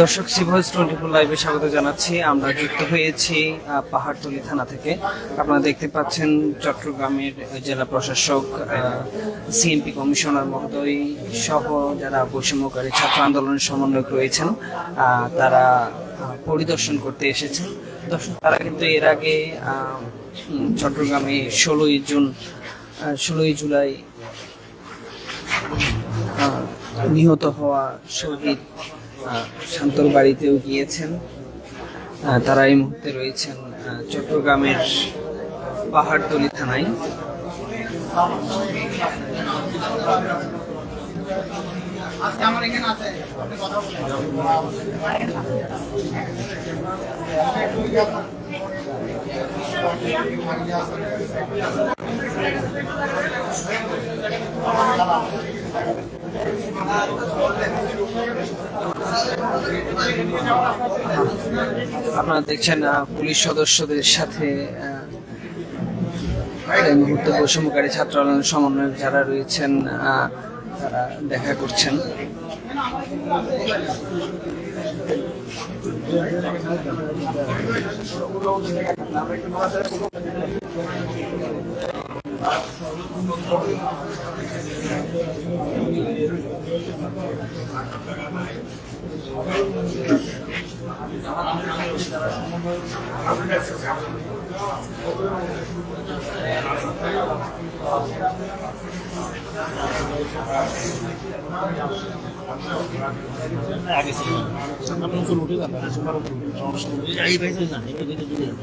দর্শক সিভয়েস twenty four লাইভে স্বাগত জানাচ্ছি। আমরা যুক্ত হয়েছি পাহাড়তলী থানা থেকে। আপনারা দেখতে পাচ্ছেন চট্টগ্রামের জেলা প্রশাসক সিএমপি কমিশনার মহোদয় সহ যারা বৈষম্যকারী ছাত্র আন্দোলনের সমন্বয়ক রয়েছেন তারা পরিদর্শন করতে এসেছেন। দর্শক, তারা কিন্তু এর আগে চট্টগ্রামে ষোলোই জুন ষোলোই জুলাই নিহত হওয়া শহীদ শান্তর বাড়িতেও গিয়েছেন। তারা এই মুহূর্তে রয়েছেন চট্টগ্রামের পাহাড়তলি থানায়। আপনারা দেখছেন পুলিশ সদস্যদের সাথে এই মুহূর্তে বৈষম্যকারী ছাত্র সমন্বয়ক যারা রয়েছেন তারা দেখা করছেন। আগে ছিল আপনার উপর উঠে যাবে সুপার উপর সমস্যা এই পাইছে না এটা কিন্তু দূরে যাবে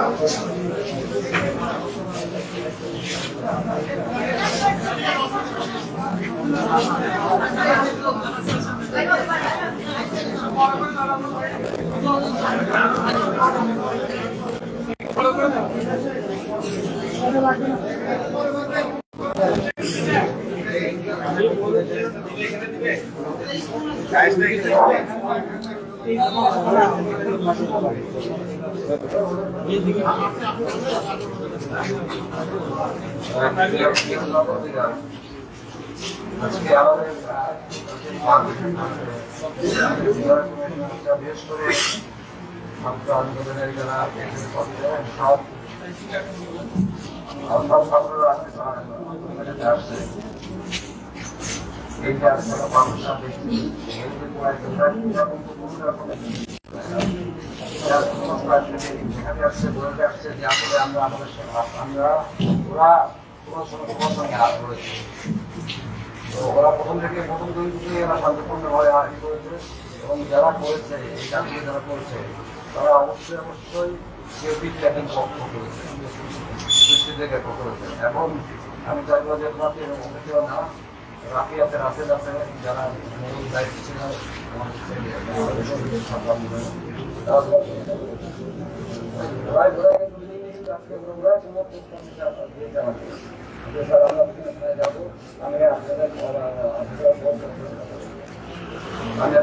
আপনার আজকে আমাদের বিশেষ করে ছাত্র আন্দোলনের যারা সব সব ছাত্ররা আজকে আসছে এই আসছে বলতে আসছে আমরা আমাদের আমরা ওরা কোনো সময় সঙ্গে হাত করেছি তো ওরা প্রথম থেকে প্রথম দুই থেকে এরা শান্তিপূর্ণভাবে আরম্ভ করেছে। এবং যারা করেছে, এই কাজগুলো যারা করেছে তারা অবশ্যই অবশ্যই কেউ বিজ্ঞাপন পক্ষ করেছে এখন আমি চাইব যে রাতে কেউ না রাফিয়াতে রাফেদ আছে যারা মূল দায়িত্ব ছিল ছেলে, আমাদের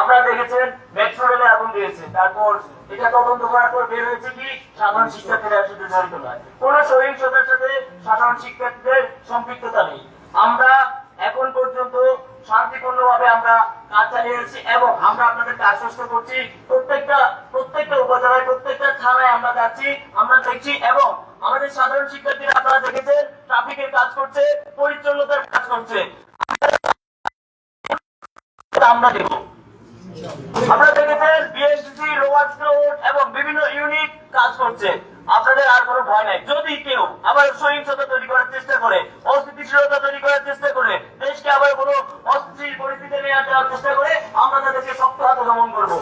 আপনারা দেখেছেন দিয়েছে, তারপর এটা তদন্ত করার পর বের হয়েছে কি? সাধারণ শিক্ষার্থীরা সাথে জড়িত নয়। কোন সহিংসতার সাথে সাধারণ শিক্ষার্থীদের সম্পৃক্ততা নেই। আমরা এখন পর্যন্ত শান্তিপূর্ণভাবে আমরা কাজ চালিয়ে যাচ্ছি এবং আমরা আপনাদেরকে আশ্বস্ত করছি, প্রত্যেকটা প্রত্যেকটা উপজেলায়, প্রত্যেকটা থানায় আমরা যাচ্ছি, আমরা দেখছি এবং আমাদের সাধারণ শিক্ষার্থীরা আপনারা দেখেছেন, ট্রাফিকের কাজ করছে, পরিচ্ছন্নতার কাজ করছে। আমরা দেব আপনারা দেখেছেন বিএসসি রোয়াজ রোড এবং বিভিন্ন ইউনিট কাজ করছে। আপনাদের আর কোনো ভয় নাই। যদি কেউ আবার সহিংসতা তৈরি করার চেষ্টা করে, অস্থিতিশীলতা তৈরি করার চেষ্টা করে, দেশকে আবার কোনো অস্থির পরিস্থিতি নিয়ে দেওয়ার চেষ্টা করে, আমরা তাদেরকে শক্ত হাতে দমন করব।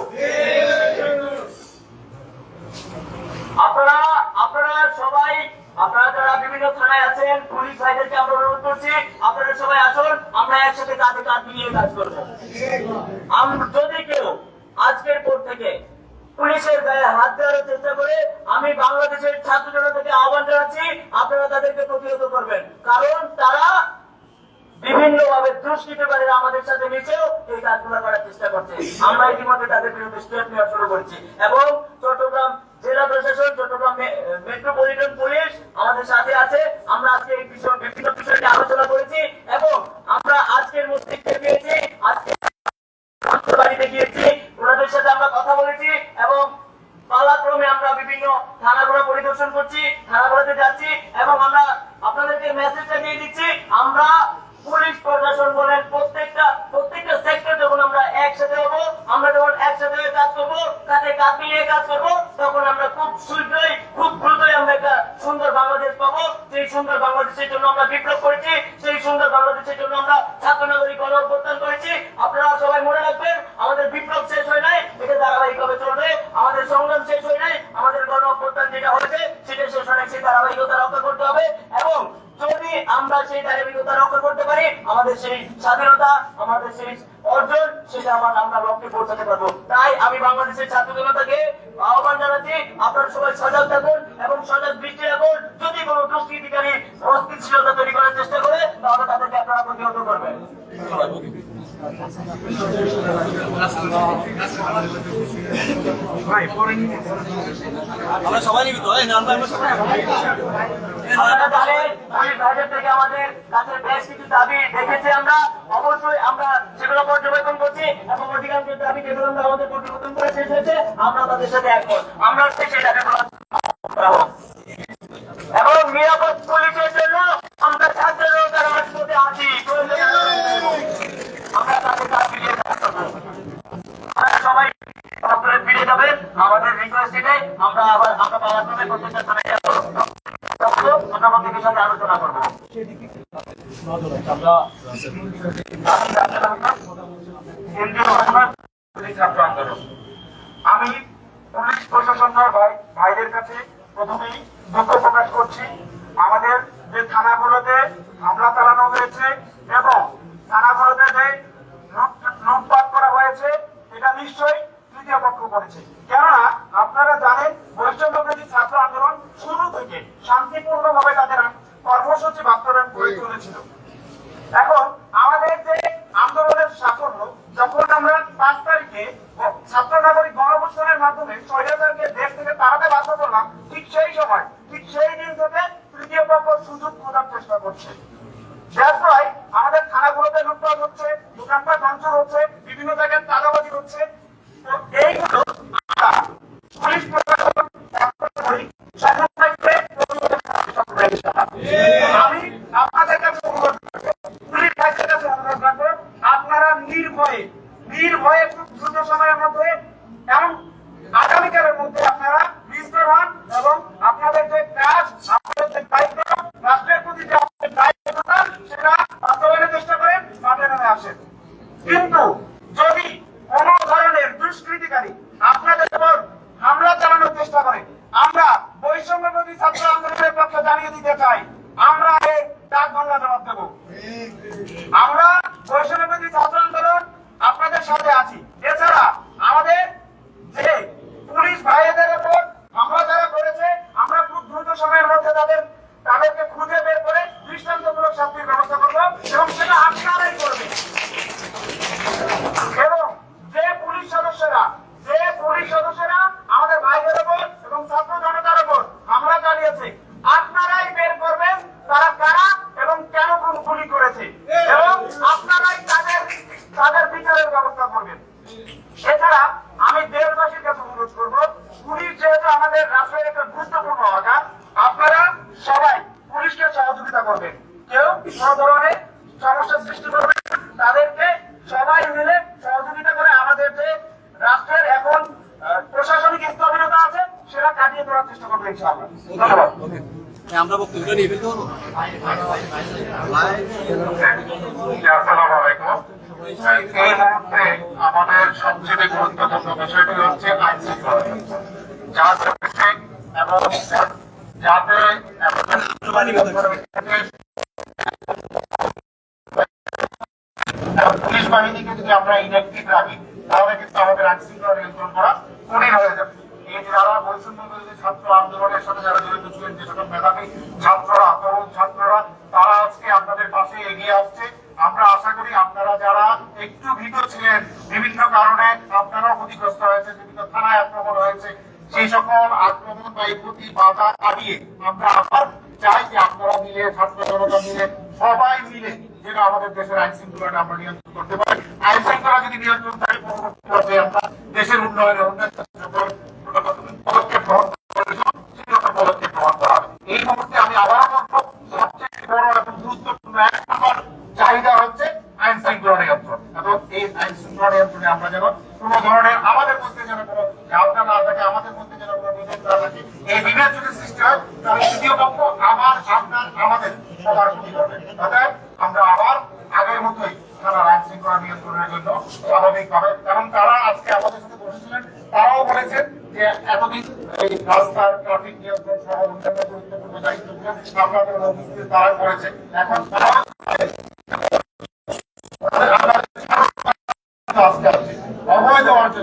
আপনারা আপনারা সবাই, আপনারা যারা বিভিন্ন থানায় আছেন, পুলিশ ভাইদেরকে আমরা অনুরোধ করছি, আপনারা সবাই আসুন, আমরা একসাথে কাঁধে কাঁধ মিলিয়ে কাজ করব। যদি থেকে। পুলিশের গায়ে হাত দেওয়ার চেষ্টা করে আমি বাংলাদেশের ছাত্র জনতাকে আহ্বান জানাচ্ছি, আপনারা তাদেরকে প্রতিহত করবেন। কারণ তারা বিভিন্ন ভাবে দুষ্কৃতকারীরা আমাদের সাথে মিশেও এই কাজগুলো করার চেষ্টা করছে। আমরা ইতিমধ্যে তাদের বিরুদ্ধে স্টেপ নেওয়া শুরু করেছি। এবং চট্টগ্রাম জেলা প্রশাসন, চট্টগ্রাম মেট্রোপলিটন পুলিশ আমাদের সাথে আছে। আমরা আজকে এই বিষয় বিভিন্ন বিষয় নিয়ে আলোচনা করেছি এবং আমরা আজকের মধ্যে পেয়েছি, আজকে বাড়িতে গিয়েছি। ওনাদের সাথে আমরা কথা বলেছি এবং পালাক্রমে আমরা বিভিন্ন থানাগুলো পরিদর্শন করছি, থানাগুলোতে যাচ্ছি এবং আমরা আপনাদেরকে মেসেজটা দিয়ে দিচ্ছি, আমরা পুলিশ প্রশাসন বলেন প্রত্যেকটা প্রত্যেকটা সেক্টর যখন আমরা একসাথে হব আমরা যখন একসাথে হয়ে কাজ করব কাঁধে কাঁধ মিলিয়ে কাজ করব তখন আমরা খুব শীঘ্রই খুব দ্রুতই আমরা একটা সুন্দর বাংলাদেশ পাবো সেই সুন্দর বাংলাদেশের জন্য আমরা বিপ্লব করেছি সেই সুন্দর বাংলাদেশের জন্য আমরা ছাত্র নাগরিক গণ অভ্যুত্থান করেছি আপনারা সবাই মনে রাখবেন আমাদের বিপ্লব শেষ হয় নাই এটা ধারাবাহিকভাবে চলবে আমাদের সংগ্রাম শেষ হয় নাই আমাদের গণ অভ্যুত্থান যেটা হয়েছে সেটা শেষ হয় নাই সেই ধারাবাহিকতা রক্ষা করতে হবে এবং যদি আমরা সেই ধারাবাহিকতা রক্ষা করতে পারি আমাদের সেই স্বাধীনতা আমাদের সেই অর্জন সেটা আমার আমরা লক্ষ্যে পৌঁছাতে পারব। তাই আমি বাংলাদেশের ছাত্র জনতাকে আহ্বান জানাচ্ছি আপনারা সবাই সজাগ থাকুন এবং সজাগ দৃষ্টি রাখুন। যদি কোনো দুষ্কৃতিকারী অস্থিতিশীলতা তৈরি করার চেষ্টা করে তাহলে তাদেরকে আপনারা প্রতিহত করবেন। আমরা সবাই নিবিত এই না আমরা সবাই আপনারা আমাদের কাছে বেশ আমরা। নিরাপদ পুলিশের জন্য আমরা ছাত্র রাজপথে আছি। আমরা তাদের কাজ মিলিয়ে কাজ সবাই ফিরে যাবেন। আমাদের রিকোয়েস্ট আমরা আবার আমরা থানায় যাব তখন আমরা প্রত্যেকের সাথে আলোচনা করব ঘটনা পুলিশ আমি পুলিশ প্রশাসনের ভাই ভাইদের কাছে প্রথমেই দুঃখ প্রকাশ করছি। আমাদের যে থানাগুলোতে হামলা চালানো হয়েছে এবং থানাগুলোতে যে লুটপাট করা হয়েছে, এটা নিশ্চয়ই তৃতীয় পক্ষ করেছে। কেননা আপনারা জানেন বৈষম্যবাদী ছাত্র আন্দোলন শুরু থেকে শান্তিপূর্ণভাবে তাদের কর্মসূচি বাস্তবায়ন করে চলেছিল। এখন আমাদের যে আন্দোলনের সাফল্য, যখন আমরা পাঁচ তারিখে ছাত্র নাগরিক গণঅবস্থানের মাধ্যমে স্বৈরাচারকে দেশ থেকে তাড়াতে বাধ্য করলাম, ঠিক সেই সময়, ঠিক সেই দিন থেকে তৃতীয় পক্ষ সুযোগ খোঁজার চেষ্টা করছে। যার ফলে আমাদের থানাগুলোতে লুটপাট হচ্ছে, দোকানপাট ভাঙচুর হচ্ছে বিভিন্ন জায়গায় চাঁদাবাজি হচ্ছে তো এইগুলো আমরা পুলিশ প্রশাসন করি, শাসন থাকবে, আমি আপনাদের কাছে অনুরোধ করব, পুলিশ ভাইদের কাছে অনুরোধ রাখব আপনারা নির্ভয়ে নির্ভয়ে খুব দ্রুত সময়ের মধ্যে এবং আগামীকালের মধ্যে আপনারা বিস্তর হন এবং আপনাদের যে কাজ আপনাদের যে দায়িত্ব রাষ্ট্রের প্রতি যে আপনাদের দায়িত্বটা সেটা বাস্তবায়নের চেষ্টা করেন মাঠে নেমে আসেন কিন্তু যদি কোন ধরনের দুষ্কৃতিকারী আপনাদের উপর হামলা চালানোর চেষ্টা করে আমরা বৈষম্যবাদী ছাত্র আন্দোলনের পক্ষে জানিয়ে দিতে চাই আমরা এই ডাক বাংলা জবাব দেব আমরা বৈষম্যবাদী ছাত্র আন্দোলন আপনাদের সাথে আছি এছাড়া আমাদের যে পুলিশ ভাইদের উপর হামলা যারা করেছে আমরা খুব দ্রুত সময়ের মধ্যে তাদের তাদেরকে খুঁজে বের করে দৃষ্টান্তমূলক শাস্তির ব্যবস্থা করব এবং সেটা আপনারাই করবেন এবং যে পুলিশ সদস্যরা যে পুলিশ সদস্যরা আমাদের ভাইদের উপর এবং ছাত্র জনতার উপর হামলা চালিয়েছে আপনারাই বের করবেন তারা কারা এবং কেন খুন গুলি করেছে এবং আপনারাই তাদের তাদের বিচারের ব্যবস্থা করবেন এছাড়া আমি দেশবাসীর কাছে অনুরোধ করব পুলিশ যেহেতু আমাদের রাষ্ট্রের একটা গুরুত্বপূর্ণ অর্গান আপনারা সবাই পুলিশকে সহযোগিতা করবেন কেউ কোন ধরনের সমস্যার সৃষ্টি করবে না। তাদেরকে সবাই মিলে সহযোগিতা করে আমাদের যে রাষ্ট্রের এখন আহ, প্রশাসনিক স্থবিরতা আছে সেটা কাটিয়ে তোলার চেষ্টা করব ইনশাআল্লাহ ধন্যবাদ আমরা বক্তব্য নিয়ে ফেলতে পারব আসসালামু আলাইকুম। এই মুহূর্তে আমাদের সবচেয়ে গুরুত্বপূর্ণ বিষয়টি হচ্ছে আইন শৃঙ্খলা যাতে এবং যাতে পুলিশ বাহিনীকে যদি আমরা ইনঅ্যাক্টিভ রাখি তাহলে কিন্তু আমাদের আইন শৃঙ্খলা নিয়ন্ত্রণ করা কঠিন হয়ে যাবে। তারা আজকে আপনাদের পাশে এগিয়ে আসছে। আমরা আশা করি আপনারা যারা একটু ভীত ছিলেন, বিভিন্ন কারণে আপনারাও ক্ষতিগ্রস্ত হয়েছে বিভিন্ন থানায় আক্রমণ হয়েছে, সেই সকল আক্রমণ বা এই প্রতি বাধা কাটিয়ে আমরা আবার চাই যে আপনারা মিলে ছাত্র জনতা মিলে সবাই মিলে যেন আমাদের দেশের আইন শৃঙ্খলাটা আমরা নিয়ন্ত্রণ করতে পারি আইন শৃঙ্খলা যদি নিয়ন্ত্রণ থাকে পরবর্তী পর্যায়ে আমরা দেশের উন্নয়নের উন্নয়ন সকল পদক্ষেপ গ্রহণ করেছি সেটা পদক্ষেপ গ্রহণ করা হবে এই মুহূর্তে আমি আবারও বলব সবচেয়ে বড় এবং গুরুত্বপূর্ণ এক নম্বর চাহিদা হচ্ছে আইন শৃঙ্খলা নিয়ন্ত্রণ এবং এই আইন শৃঙ্খলা নিয়ন্ত্রণে আমরা যেন কোনো ধরনের আমাদের মধ্যে যেন কোনো ঝামেলা না থাকে, আমাদের মধ্যে যেন কোনো বিভেদ না থাকে, এই বিভেদ যদি সৃষ্টি হয়, তাহলে তৃতীয় পক্ষ আমার আপনার আমাদের সবার ক্ষতি করবে। অতএব আমরা আবার আগের মতোই তারা আইন শৃঙ্খলা নিয়ন্ত্রণের জন্য স্বাভাবিকভাবে, এবং তারা আজকে আমাদের সাথে বসেছিলেন, তারাও বলেছেন যে এতদিন এই রাস্তার ট্রাফিক নিয়ন্ত্রণ সহ অন্যান্য গুরুত্বপূর্ণ দায়িত্বগুলো আপনাদের অফিসে তারা করেছে। এখন তারাও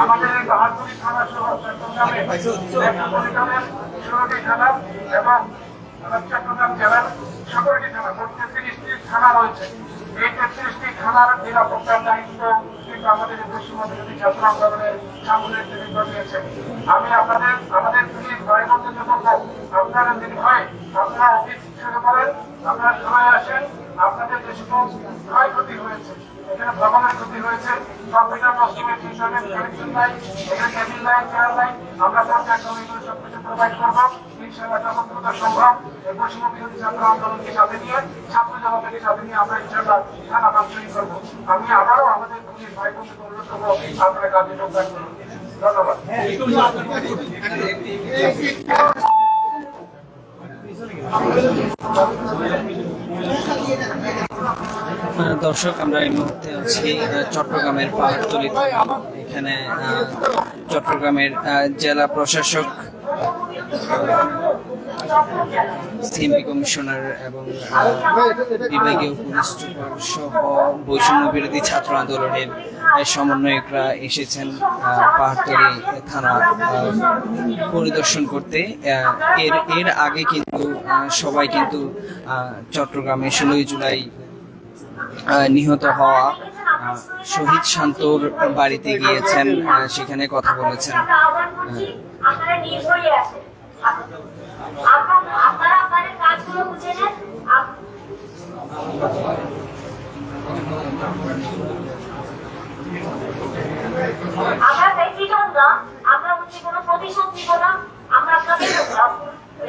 আমাদের এই থানা সহ চট্টগ্রামে ষোলোটি থানা এবং চট্টগ্রাম জেলার সতেরোটি থানা মোট তেত্রিশটি থানা রয়েছে এই তেত্রিশটি থানার নিরাপত্তার দায়িত্ব আমাদের এই পশ্চিমবঙ্গের ছাত্র আন্দোলনের সামনের আমি আপনাদের, আমাদের পুলিশ ভাই বন্ধুদের বলব আপনারা নির্ভয়ে আপনারা অফিস শুরু সবাই আসেন, আপনাদের যে সকল ক্ষয়ক্ষতি হয়েছে এখানে ভ্রমণের ক্ষতি হয়েছে কম্পিউটার পশ্চিমের ইন্টারনেট কানেকশন নাই এখানে কেবিল নাই চেয়ার নাই আমরা পর্যায়ক্রমে এগুলো সব কিছু প্রোভাইড করব। ইনশাআল্লাহ দ্রুত সম্ভব, এই পশ্চিম আন্দোলনকে সাথে নিয়ে, ছাত্র জনতাকে সাথে আমরা ইনশাআল্লাহ থানা কাউন্সিলিং করব। আমি আবারও আমাদের কাজে ধন্যবাদ। দর্শক, আমরা এই মুহূর্তে আছি চট্টগ্রামের পাহাড়তলি এখানে চট্টগ্রামের জেলা প্রশাসক সিএমপি কমিশনার এবং বিভাগীয় পুলিশ সুপার সহ বৈষম্য বিরোধী ছাত্র আন্দোলনের সমন্বয়করা এসেছেন পাহাড়তলি থানা পরিদর্শন করতে। এর এর আগে কিন্তু সবাই কিন্তু চট্টগ্রামে ষোলোই জুলাই নিহত হওয়া শহীদ শান্তর বাড়িতে গিয়েছেন সেখানে কথা বলেছেন। আমরা ব্যক্তিগত আমরা হচ্ছে কোনো প্রতিশোধ নিব না, আমরা আপনাদের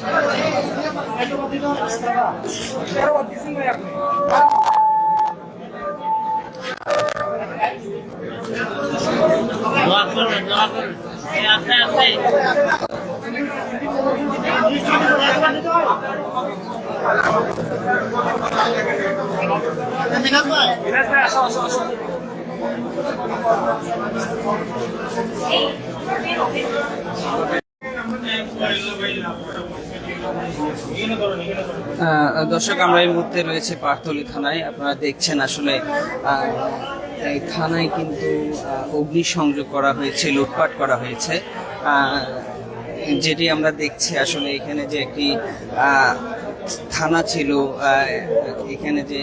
এই বেরো, বেরো। আহ, দর্শক, আমরা এই মুহূর্তে রয়েছে পার্থলী থানায়। আপনারা দেখছেন আসলে এই থানায় কিন্তু অগ্নিসংযোগ করা হয়েছে, লুটপাট করা হয়েছে। যেটি আমরা দেখছি আসলে এখানে যে একটি থানা ছিল এখানে যে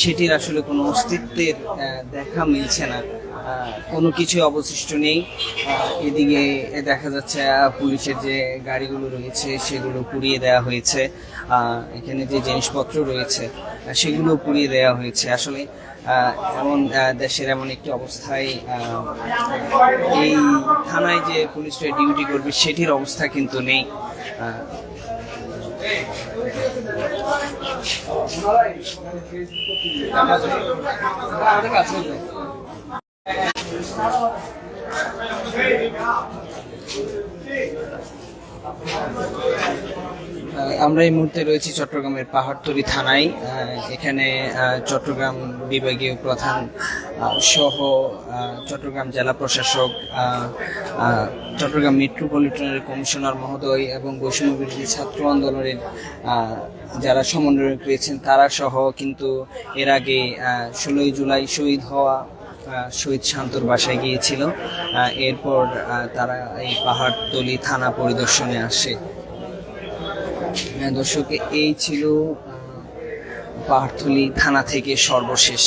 সেটির আসলে কোনো অস্তিত্বের দেখা মিলছে না। কোনো কিছু অবশিষ্ট নেই। এদিকে দেখা যাচ্ছে পুলিশের যে গাড়িগুলো রয়েছে সেগুলো পুড়িয়ে দেওয়া হয়েছে। এখানে যে জিনিসপত্র রয়েছে সেগুলো পুড়িয়ে দেওয়া হয়েছে। আসলে এমন দেশের এমন একটি অবস্থায় এই থানায় যে পুলিশরা ডিউটি করবে সেটির অবস্থা কিন্তু নেই। আহ, আমরা এই মুহূর্তে রয়েছি চট্টগ্রামের পাহাড়তলি থানায়। এখানে চট্টগ্রাম বিভাগীয় প্রধান সহ চট্টগ্রাম জেলা প্রশাসক চট্টগ্রাম মেট্রোপলিটনের কমিশনার মহোদয় এবং বৈষম্য বিরোধী ছাত্র আন্দোলনের যারা সমন্বয়ক রয়েছেন তারা সহ কিন্তু এর আগে ষোলোই জুলাই শহীদ হওয়া শহীদ শান্তর বাসায় গিয়েছিল। এরপর তারা এই পাহাড়তলি থানা পরিদর্শনে আসে। হ্যাঁ, দর্শক, এই ছিল পাহাড়তলি থানা থেকে সর্বশেষ।